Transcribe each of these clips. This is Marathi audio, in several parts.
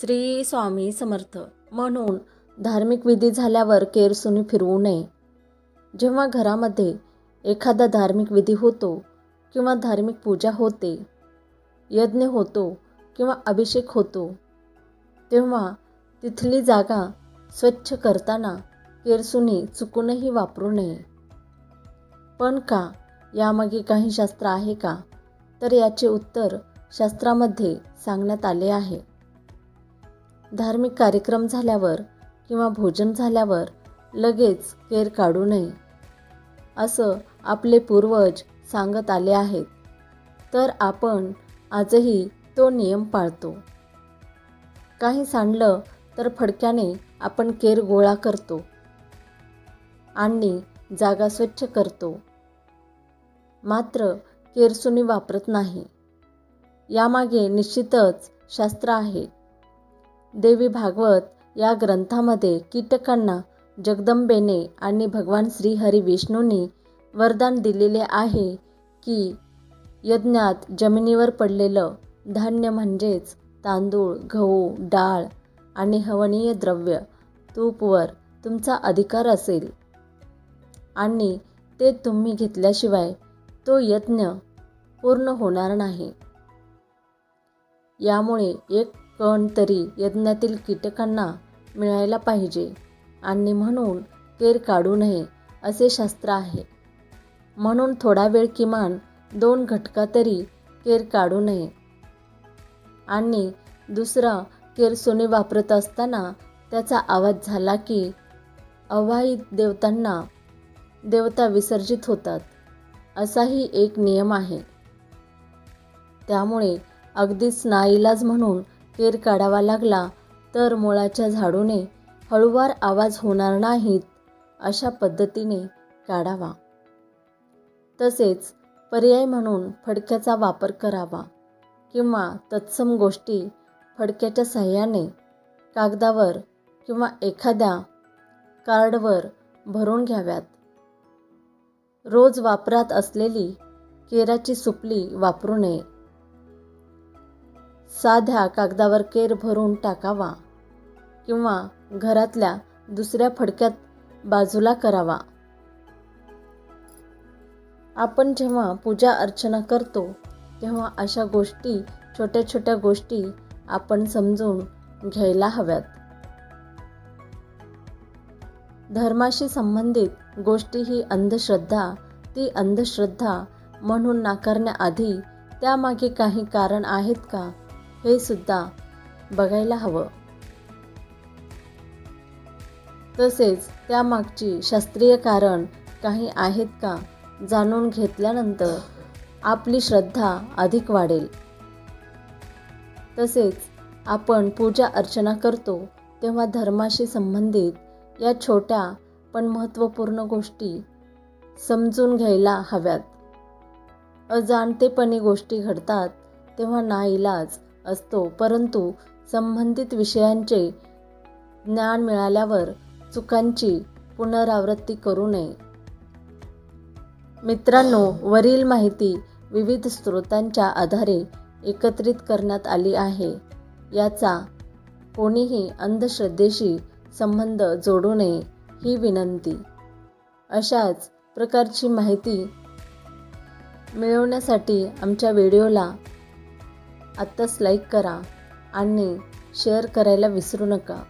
श्री स्वामी समर्थ. म्हणून धार्मिक विधी झाल्यावर केरसुनी फिरवू नये. जेव्हा घरामध्ये एखादा धार्मिक विधी होतो किंवा धार्मिक पूजा होते यज्ञ होतो किंवा अभिषेक होतो तेव्हा तिथली जागा स्वच्छ करताना केरसुनी चुकूनही वापरू नये. पण का यामागे काही शास्त्र आहे का? तर याचे उत्तर शास्त्रामध्ये सांगण्यात आले आहे. धार्मिक कार्यक्रम झाल्यावर किंवा भोजन झाल्यावर लगेच केर काढू नये असं आपले पूर्वज सांगत आले आहेत. तर आपण आजही तो नियम पाळतो. काही सांडलं तर फडक्याने आपण केर गोळा करतो आणि जागा स्वच्छ करतो. मात्र केरसुनी वापरत नाही. यामागे निश्चितच शास्त्र आहे. देवी भागवत या ग्रंथामध्ये कीटकांना जगदंबेने आणि भगवान श्रीहरी विष्णूंनी वरदान दिलेले आहे की यज्ञात जमिनीवर पडलेलं धान्य म्हणजेच तांदूळ गहू डाळ आणि हवनीय द्रव्य तूपवर तुमचा अधिकार असेल. आणि ते तुम्ही घेतल्याशिवाय तो यज्ञ पूर्ण होणार नाही. यामुळे एक कण तरी यज्ञातील कीटकांना मिळायला पाहिजे आणि म्हणून केर काढू नये असे शास्त्र आहे. म्हणून थोडा वेळ किमान दोन घटका तरी केर काढू नये. आणि दुसरा केर सोने वापरत असताना त्याचा आवाज झाला की अवाहित देवतांना देवता विसर्जित होतात. असाही एक नियम आहे. त्यामुळे अगदीच नाईलाज म्हणून केर काढावा लागला तर मुळाच्या झाडूने हळूवार आवाज होणार नाहीत अशा पद्धतीने काढावा. तसेच पर्याय म्हणून फडक्याचा वापर करावा किंवा तत्सम गोष्टी फडक्याच्या सहाय्याने कागदावर किंवा एखाद्या कार्डवर भरून घ्याव्यात. रोज वापरात असलेली केराची सुपली वापरू नये. साध्या कागदावर केर भरून टाकावा किंवा घरातल्या दुसऱ्या फडक्यात बाजूला करावा. आपण जेव्हा पूजा अर्चना करतो तेव्हा अशा गोष्टी छोट्या छोट्या गोष्टी आपण समजून घ्यायला हव्यात. धर्माशी संबंधित गोष्टी ही अंधश्रद्धा ती अंधश्रद्धा म्हणून नाकारण्याआधी त्यामागे काही कारण आहेत का? हे सुद्धा बघायला हवं. तसेच त्यामागची शास्त्रीय कारण काही आहेत का जाणून घेतल्यानंतर आपली श्रद्धा अधिक वाढेल. तसेच आपण पूजा अर्चना करतो तेव्हा धर्माशी संबंधित या छोट्या पण महत्त्वपूर्ण गोष्टी समजून घ्यायला हव्यात. अजाणतेपणी गोष्टी घडतात तेव्हा नाईलाज असतो. परंतु संबंधित विषयांचे ज्ञान मिळाल्यावर चुकांची पुनरावृत्ती करू नये. मित्रांनो वरील माहिती विविध स्रोतांच्या आधारे एकत्रित करण्यात आली आहे. याचा कोणीही अंधश्रद्धेशी संबंध जोडू नये ही विनंती. अशाच प्रकारची माहिती मिळवण्यासाठी आमच्या व्हिडिओला आत्ताच लाईक करा आणि शेअर करायला विसरू नका.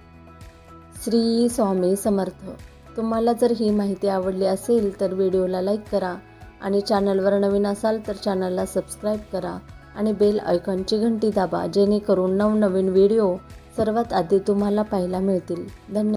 श्री स्वामी समर्थ. तुम्हाला जर ही माहिती आवडली असेल तर व्हिडिओला लाईक करा आणि चॅनलवर नवीन असाल तर चॅनलला सबस्क्राईब करा आणि बेल आयकॉनची घंटी दाबा जेणेकरून नवनवीन व्हिडिओ सर्वात आधी तुम्हाला पाहायला मिळतील. धन्यवाद.